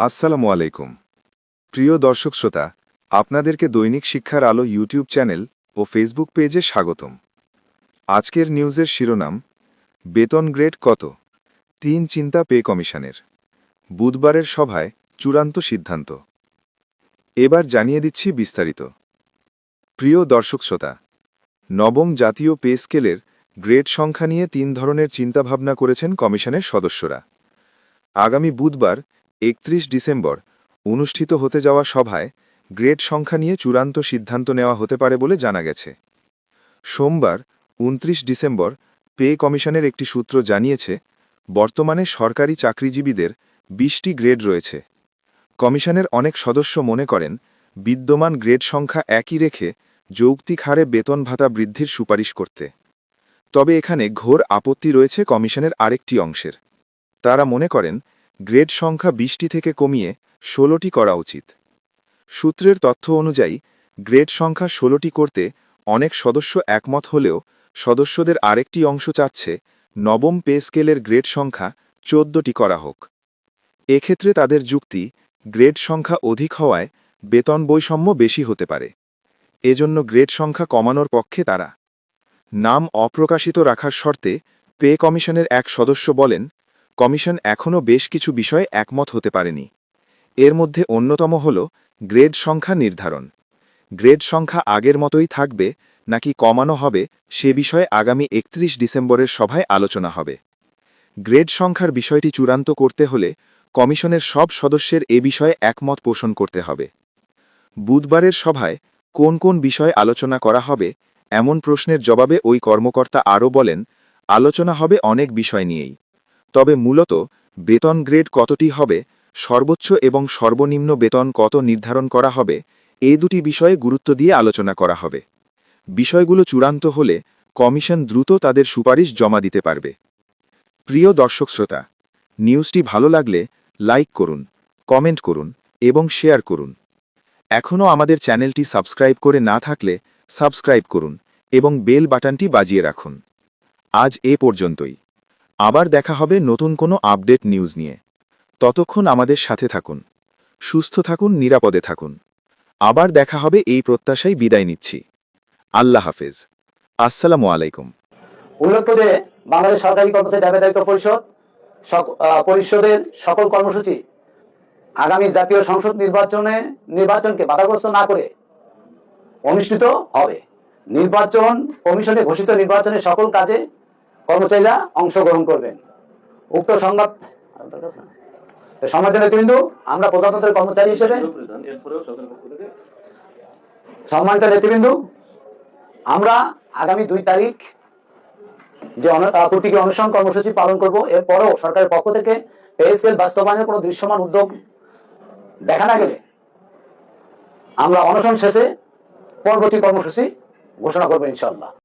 আসসালামু আলাইকুম। প্রিয় দর্শক শ্রোতা, আপনাদেরকে দৈনিক শিক্ষার আলো ইউটিউব চ্যানেল ও ফেসবুক পেজে স্বাগতম। আজকের নিউজের শিরোনাম, বেতন গ্রেড কত? তিন চিন্তা পে কমিশনের। বুধবারের সভায় চূড়ান্ত সিদ্ধান্ত। এবার জানিয়ে দিচ্ছি বিস্তারিত। প্রিয় দর্শক শ্রোতা, নবম জাতীয় পে স্কেলের গ্রেড সংখ্যা নিয়ে তিন ধরনের চিন্তাভাবনা করেছেন কমিশনের সদস্যরা। আগামী বুধবার একত্রিশ ডিসেম্বর অনুষ্ঠিত হতে যাওয়া সভায় গ্রেড সংখ্যা নিয়ে চূড়ান্ত সিদ্ধান্ত নেওয়া হতে পারে বলে জানা গেছে। সোমবার, উনত্রিশ ডিসেম্বর পে কমিশনের একটি সূত্র জানিয়েছে, বর্তমানে সরকারি চাকরিজীবীদের বিশটি গ্রেড রয়েছে। কমিশনের অনেক সদস্য মনে করেন, বিদ্যমান গ্রেড সংখ্যা একই রেখে যৌক্তিক হারে বেতন ভাতা বৃদ্ধির সুপারিশ করতে। তবে এখানে ঘোর আপত্তি রয়েছে কমিশনের আরেকটি অংশের। তারা মনে করেন গ্রেড সংখ্যা বিশটি থেকে কমিয়ে ষোলোটি করা উচিত। সূত্রের তথ্য অনুযায়ী, গ্রেড সংখ্যা ষোলোটি করতে অনেক সদস্য একমত হলেও সদস্যদের আরেকটি অংশ চাচ্ছে নবম পে স্কেলের গ্রেড সংখ্যা চোদ্দটি করা হোক। এক্ষেত্রে তাদের যুক্তি, গ্রেড সংখ্যা অধিক হওয়ায় বেতন বৈষম্য বেশি হতে পারে। এজন্য গ্রেড সংখ্যা কমানোর পক্ষে তারা। নাম অপ্রকাশিত রাখার শর্তে পে কমিশনের এক সদস্য বলেন কমিশন এখনও বেশ কিছু বিষয়ে একমত হতে পারেনি। এর মধ্যে অন্যতম হল গ্রেড সংখ্যা নির্ধারণ। গ্রেড সংখ্যা আগের মতোই থাকবে, নাকি কমানো হবে, সে বিষয়ে আগামী একত্রিশ ডিসেম্বরের সভায় আলোচনা হবে। গ্রেড সংখ্যার বিষয়টি চূড়ান্ত করতে হলে কমিশনের সব সদস্যের এ বিষয়ে একমত পোষণ করতে হবে। বুধবারের সভায় কোন কোন বিষয়ে আলোচনা করা হবে, এমন প্রশ্নের জবাবে ওই কর্মকর্তা আরও বলেন, আলোচনা হবে অনেক বিষয় নিয়েই। তবে মূলত, বেতন গ্রেড কতটি হবে, সর্বোচ্চ এবং সর্বনিম্ন বেতন কত নির্ধারণ করা হবে, এ দুটি বিষয়ে গুরুত্ব দিয়ে আলোচনা করা হবে। বিষয়গুলো চূড়ান্ত হলে কমিশন দ্রুত তাদের সুপারিশ জমা দিতে পারবে। প্রিয় দর্শক শ্রোতা, নিউজটি ভালো লাগলে লাইক করুন, কমেন্ট করুন এবং শেয়ার করুন। এখনও আমাদের চ্যানেলটি সাবস্ক্রাইব করে না থাকলে সাবস্ক্রাইব করুন এবং বেল বাটনটি বাজিয়ে রাখুন। আজ এ পর্যন্তই। আবার দেখা হবে নতুন কোনো আপডেট নিউজ নিয়ে। ততক্ষণ আমাদের সাথে থাকুন। সুস্থ থাকুন, নিরাপদে থাকুন। আবার দেখা হবে এই প্রত্যাশায় বিদায় নিচ্ছি। আল্লাহ হাফেজ। আসসালামু আলাইকুম। উল্লেখ্য বাংলাদেশ সরকারি কর্মচারী দাবি দায়িত্ব পরিষদ পরিষদের সকল কর্মসূচি আগামী জাতীয় সংসদ নির্বাচনে, নির্বাচনকে বাধাগ্রস্ত না করে অনুষ্ঠিত হবে। নির্বাচন কমিশনে ঘোষিত নির্বাচনের সকল কাজে কর্মচারীরা অংশগ্রহণ করবেন। উক্ত সংবাদ সমাজের নেতৃবৃন্দ আমরা প্রজাতন্ত্রের কর্মচারী হিসেবে। সম্মানিত নেতৃবৃন্দ, আমরা আগামী দুই তারিখ যে প্রতীকী অনুসরণ কর্মসূচি পালন করব, এরপরও সরকারের পক্ষ থেকে পে বাস্তবায়নের কোনো দৃশ্যমান উদ্যোগ দেখা না গেলে আমরা অনশন শেষে পরবর্তী কর্মসূচি ঘোষণা করব ইনশাল্লাহ